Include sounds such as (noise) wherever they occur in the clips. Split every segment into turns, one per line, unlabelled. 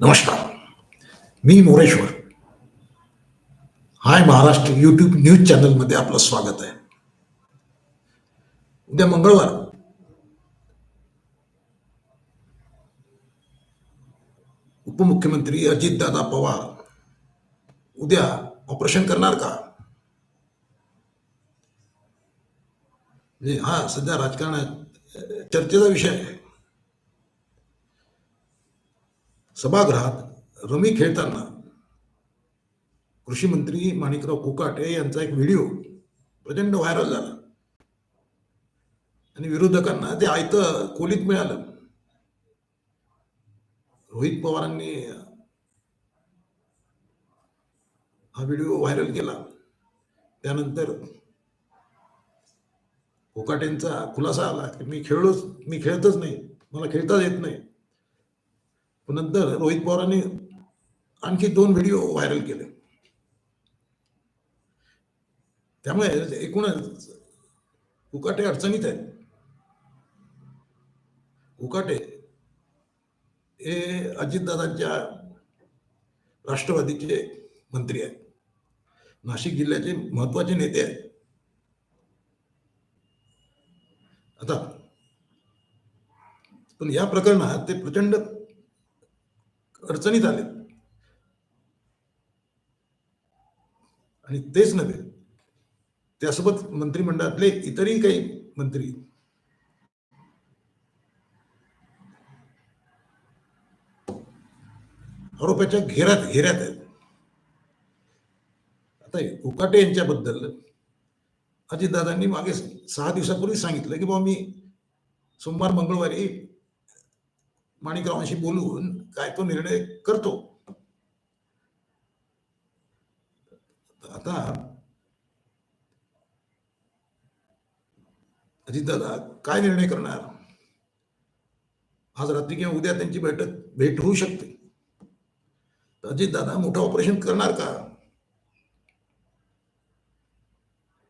नमस्कार. मी Moreshwar. Hi Maharashtra YouTube news चॅनलमध्ये आपलं स्वागत आहे. उद्या मंगळवार. उपमुख्यमंत्री अजितदादा पवार उद्या ऑपरेशन करणार का? म्हणजे हा सध्या राजकारणात चर्चेचा विषय आहे. सभागृहात रमी खेळताना कृषी मंत्री माणिकराव कोकाटे यांचा एक व्हिडिओ प्रचंड व्हायरल झाला. आणि विरोधकांना ते आयतं खोलीत मिळालं रोहित पवारांनी हा व्हिडिओ व्हायरल केला. त्यानंतर कोकाटेंचा खुलासा आला की मी खेळलोच मी खेळतच नाही मला खेळताच येत नाही. पण नंतर रोहित पवारांनी आणखी दोन व्हिडिओ व्हायरल केले. त्यामुळे एकूणच उकाटे अडचणीत आहेत. उकाटे हे अजितदादांच्या राष्ट्रवादीचे मंत्री आहेत. नाशिक जिल्ह्याचे महत्त्वाचे नेते आहेत. आता पण या प्रकरणात ते प्रचंड अडचणीत आले आणि तेच नव्हे त्यासोबत मंत्रिमंडळातले इतरही काही मंत्री. आरोपाच्या घेऱ्यात घेऱ्यात आहेत. आता उकाटे यांच्याबद्दल अजितदादांनी मागे सहा दिवसापूर्वी सांगितलं की बाबा मी सोमवार मंगळवारी माणिकरावांशी बोलून काय तो निर्णय करतो. आता अजितदादा काय निर्णय करणार? आज रात्री किंवा उद्या त्यांची बैठक भेट होऊ शकते. तर अजितदादा मोठं ऑपरेशन करणार का?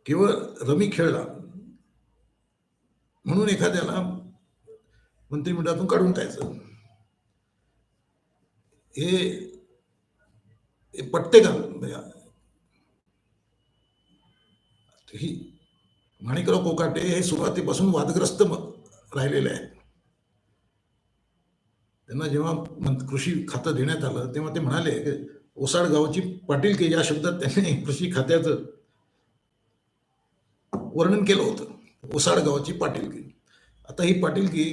केवळ रमी खेळला. म्हणून एखाद्याला मंत्रिमंडळातून काढून टाकायचं. हे हे पटते का म्हणजे ही माणिकराव कोकाटे हे सुरुवातीपासून वादग्रस्त राहिलेले आहेत. त्यांना जेव्हा कृषी खातं देण्यात आलं तेव्हा ते म्हणाले की ओसाड गावची पाटीलकी या शब्दात त्यांनी (laughs) कृषी खात्याचं वर्णन केलं होतं. ओसाड गावाची पाटीलकी आता ही पाटीलकी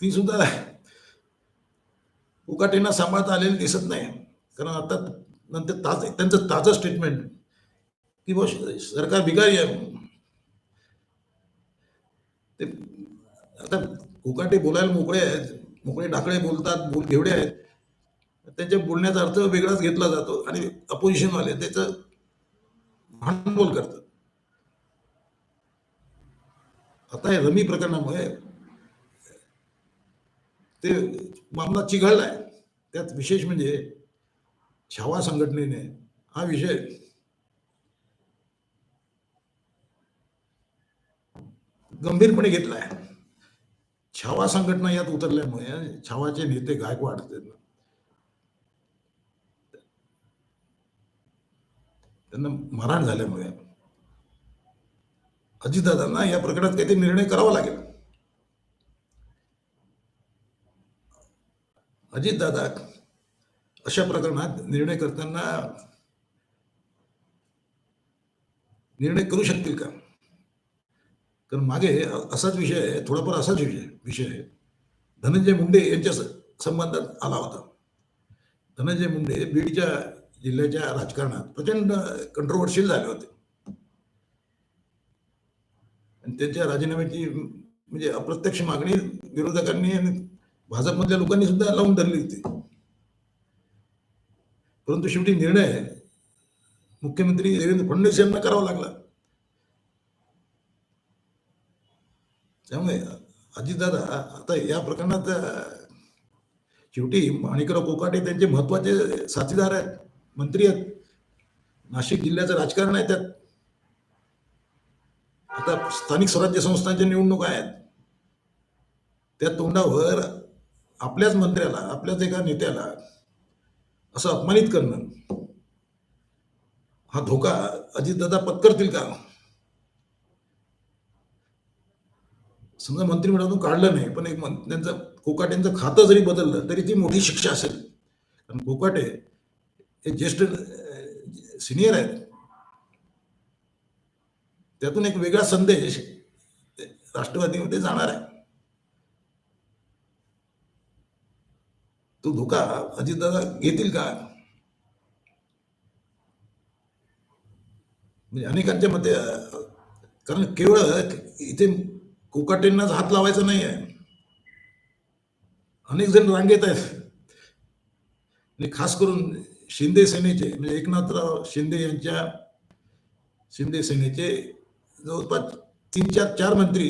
ती सुद्धा उकाटेंना सांभाळता आलेली दिसत नाही. कारण आता नंतर ताज त्यांचं ताजं स्टेटमेंट की बस सरकार बिगारी आहे. ते आता उकाटे बोलायला मोकळे आहेत मोकळे ढाकळे बोलतात बोल घेवडे आहेत. त्यांच्या बोलण्याचा अर्थ वेगळाच घेतला जातो आणि अपोजिशनवाले त्याचं भांडवल करतात. आता या रमी प्रकरणामुळे ते मामला चिघळलाय. त्यात विशेष म्हणजे छावा संघटनेने हा विषय गंभीरपणे घेतलाय. छावा संघटना यात उतरल्यामुळे छावाचे नेते गायकवाड त्यांना मारहाण झाल्यामुळे अजितदादांना या प्रकरणात काहीतरी निर्णय करावा लागेल. अजितदादा अशा प्रकरणात निर्णय करताना निर्णय करू शकतील का? कारण मागे असाच विषय आहे थोडाफार असाच विषय विषय आहे. धनंजय मुंडे यांच्या संबंधात आला होता. धनंजय मुंडे बीडच्या जिल्ह्याच्या राजकारणात प्रचंड कंट्रोवर्शियल झाले होते. आणि त्यांच्या राजीनाम्याची म्हणजे अप्रत्यक्ष मागणी विरोधकांनी आणि भाजपमधल्या लोकांनी सुद्धा लावून धरली होती. परंतु शेवटी निर्णय मुख्यमंत्री देवेंद्र फडणवीस यांना करावा लागला. त्यामुळे अजितदादा आता या प्रकरणात शेवटी माणिकराव कोकाटे त्यांचे महत्त्वाचे साथीदार आहेत मंत्री आहेत. नाशिक जिल्ह्याचं राजकारण आहे त्यात. आता स्थानिक स्वराज्य संस्थांच्या निवडणुका आहेत. त्या तोंडावर आपल्याच मंत्र्याला आपल्याच एका नेत्याला असं अपमानित करणं हा धोका अजितदादा पत्करतील का? समजा मंत्रिमंडळातून काढलं नाही पण एक त्यांचं कोकाटेंचं खातं जरी बदललं तरी ती मोठी शिक्षा असेल. कारण कोकाटे हे ज्येष्ठ सिनियर आहेत. त्यातून एक वेगळा संदेश राष्ट्रवादीमध्ये जाणार आहे. तो धोका अजितदादा घेतील का? म्हणजे अनेकांच्या मते कारण केवळ इथे कोकाटेंनाच हात लावायचा नाही आहे अनेक जण रांगेत आहेत. आणि खास करून शिंदे सेनेचे म्हणजे एकनाथराव शिंदे यांच्या शिंदे सेनेचे जवळपास तीन चार चार मंत्री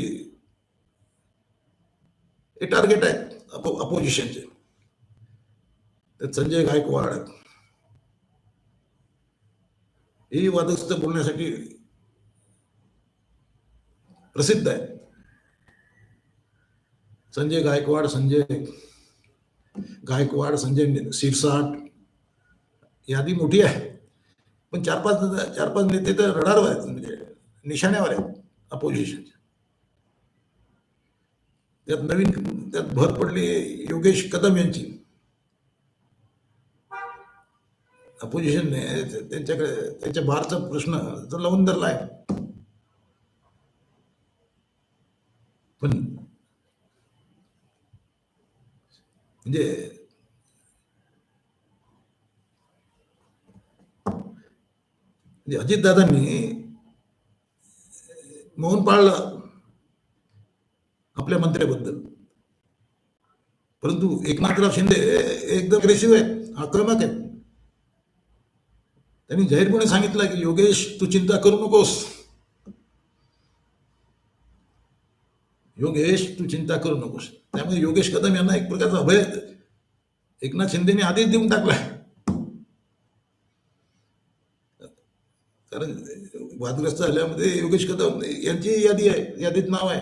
हे टार्गेट आहेत अपो अपोजिशनचे संजय गायकवाड ही वादग्रस्त बोलण्यासाठी प्रसिद्ध आहे संजय गायकवाड संजय गायकवाड संजय शिरसाट यादी मोठी आहे. पण चार पाच चार पाच नेते तर रडारवर आहेत म्हणजे निशाण्यावर आहेत अपोजिशनच्या त्यात नवीन त्यात भर पडली योगेश कदम यांची. अपोजिशनने त्यांच्याकडे त्यांच्या बारचा प्रश्न तो लावून धरला आहे. पण म्हणजे म्हणजे अजितदादांनी मौन पाळलं आपल्या मंत्र्याबद्दल. परंतु एकनाथराव शिंदे एकदम अग्रेसिव्ह आहेत आक्रमक आहेत. त्यांनी जाहीरपणे सांगितलं की योगेश तू चिंता करू नकोस. योगेश तू चिंता करू नकोस. त्यामुळे योगेश कदम यांना एक प्रकारचा अभय एकनाथ शिंदेने आधीच देऊन टाकलाय कारण वादग्रस्त झाल्यामध्ये योगेश कदम यांची यादी आहे यादीत नाव आहे.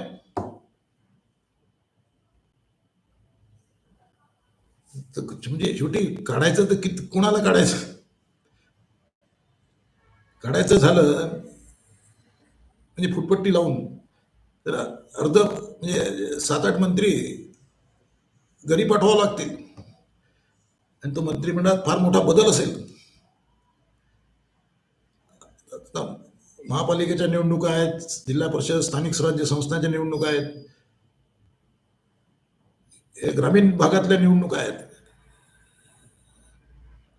तर म्हणजे शेवटी काढायचं तर किती कोणाला काढायचं? काढायचं झालं म्हणजे फुटपट्टी लावून तर अर्ध म्हणजे सात आठ मंत्री घरी पाठवावं लागतील. आणि तो मंत्रिमंडळात फार मोठा बदल असेल. आता महापालिकेच्या निवडणुका आहेत जिल्हा परिषद स्थानिक स्वराज्य संस्थांच्या निवडणुका आहेत हे ग्रामीण भागातल्या निवडणुका आहेत.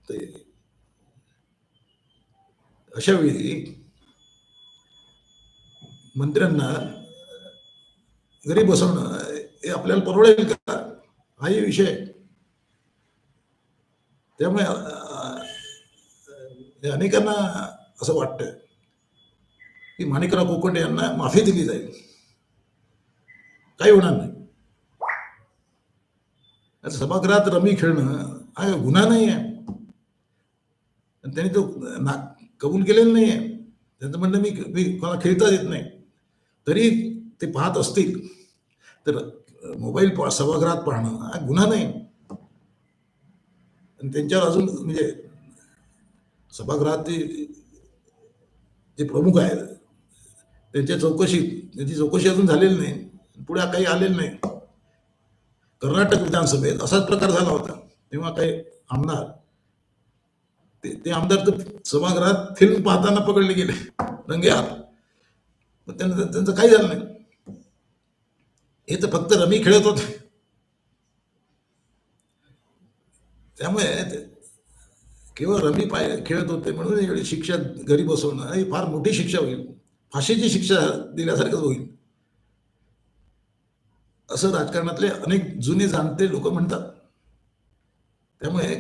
ते अशा वेळी मंत्र्यांना घरी बसवणं हे आपल्याला परवडेल का? हाही विषय. त्यामुळे अनेकांना असं वाटतं की माणिकराव कोकंडे यांना माफी दिली जाईल. काही होणार नाही. सभागृहात रमी खेळणं हा गुन्हा नाही आहे त्यांनी तो ना कबूल केलेलं नाही आहे त्यांचं म्हणणं मी मी मला खेळता येत नाही. तरी ते पाहत असतील. तर मोबाईल पा सभागृहात पाहणं हा गुन्हा नाही. आणि त्यांच्यावर अजून म्हणजे सभागृहात जे जे प्रमुख आहेत त्यांच्या चौकशी त्यांची चौकशी अजून झालेली नाही. पुढे काही आलेलं नाही. कर्नाटक विधानसभेत असाच प्रकार झाला होता. तेव्हा काही आमदार ते ते आमदार तर सभागृहात फिल्म पाहताना पकडले गेले. रंगे हात पण त्यांना त्यांचं काही झालं नाही. हे तर फक्त रमी खेळत होते. त्यामुळे केवळ रमी पाय खेळत होते म्हणून एवढी शिक्षा घरी बसवणं ही फार मोठी शिक्षा होईल. फाशीची शिक्षा दिल्यासारखंच होईल. असं राजकारणातले अनेक जुने जाणते लोक म्हणतात. त्यामुळे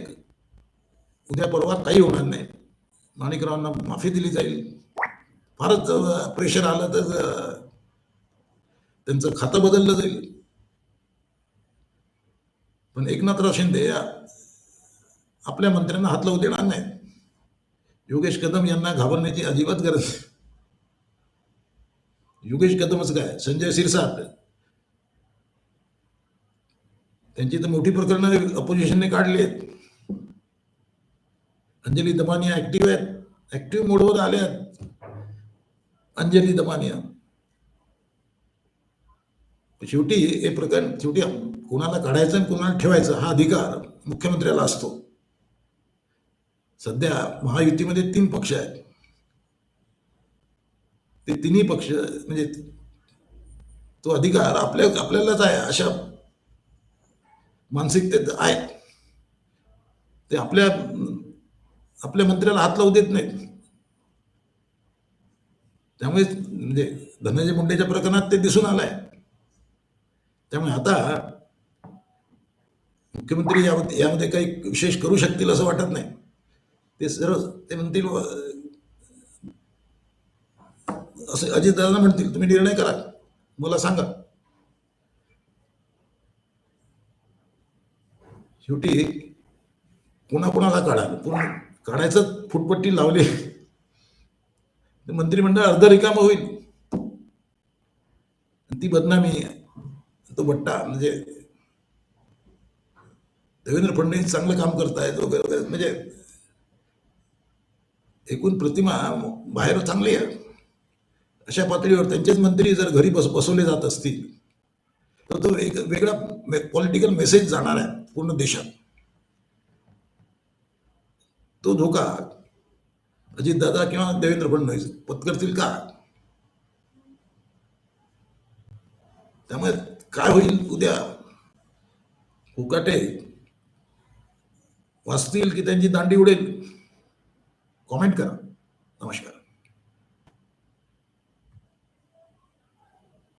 उद्या परवा काही होणार नाही. माणिकरावांना माफी दिली जाईल. फारच प्रेशर आलं तर त्यांचं खातं बदललं जाईल. पण एकनाथराव शिंदे या- आपल्या मंत्र्यांना हात लावू देणार नाही योगेश कदम यांना घाबरण्याची अजिबात गरज योगेश कदमच काय? संजय सिरसाट. त्यांची तर मोठी प्रकरणं अपोजिशनने काढली आहेत. अंजली दमानिया ऍक्टिव्ह आहेत. ऍक्टिव्ह मोडवर आल्या आहेत. अंजली दमानिया शेवटी हे प्रकरण शेवटी कोणाला काढायचं आणि कोणाला ठेवायचं हा अधिकार मुख्यमंत्र्याला असतो. सध्या महायुतीमध्ये तीन पक्ष आहेत. ते तिन्ही पक्ष म्हणजे तो अधिकार आपल्या आपल्यालाच आहे अशा मानसिकतेत आहेत ते आपल्या आपल्या मंत्र्याला हात लावू देत नाहीत. त्यामुळे म्हणजे धनंजय मुंडेच्या प्रकरणात ते दिसून आलंय. त्यामुळे आता मुख्यमंत्री यामध्ये यामध्ये काही विशेष करू शकतील असं वाटत नाही. ते सर्व ते म्हणतील असं अजित अजितदादा म्हणतील तुम्ही निर्णय करा. मला सांगा. शेवटी कोणाकोणाला काढा पूर्ण काढायचं फुटपट्टी लावली. मंत्रिमंडळ अर्ध रिकाम होईल. ती बदनामी तो बट्टा म्हणजे देवेंद्र फडणवीस चांगलं काम करतायत वगैरे वगैरे. म्हणजे एकूण प्रतिमा बाहेर चांगली आहे. अशा पातळीवर त्यांचेच मंत्री जर घरी बस बसवले जात असतील तर तो एक वेगळा पॉलिटिकल मेसेज जाणार आहे पूर्ण देशात. तो धोका अजितदादा किंवा देवेंद्र फडणवीस पत्करतील का? त्यामुळे काय होईल उद्या? फुकाटे वाचतील की त्यांची दांडी उडेल? कॉमेंट करा. नमस्कार.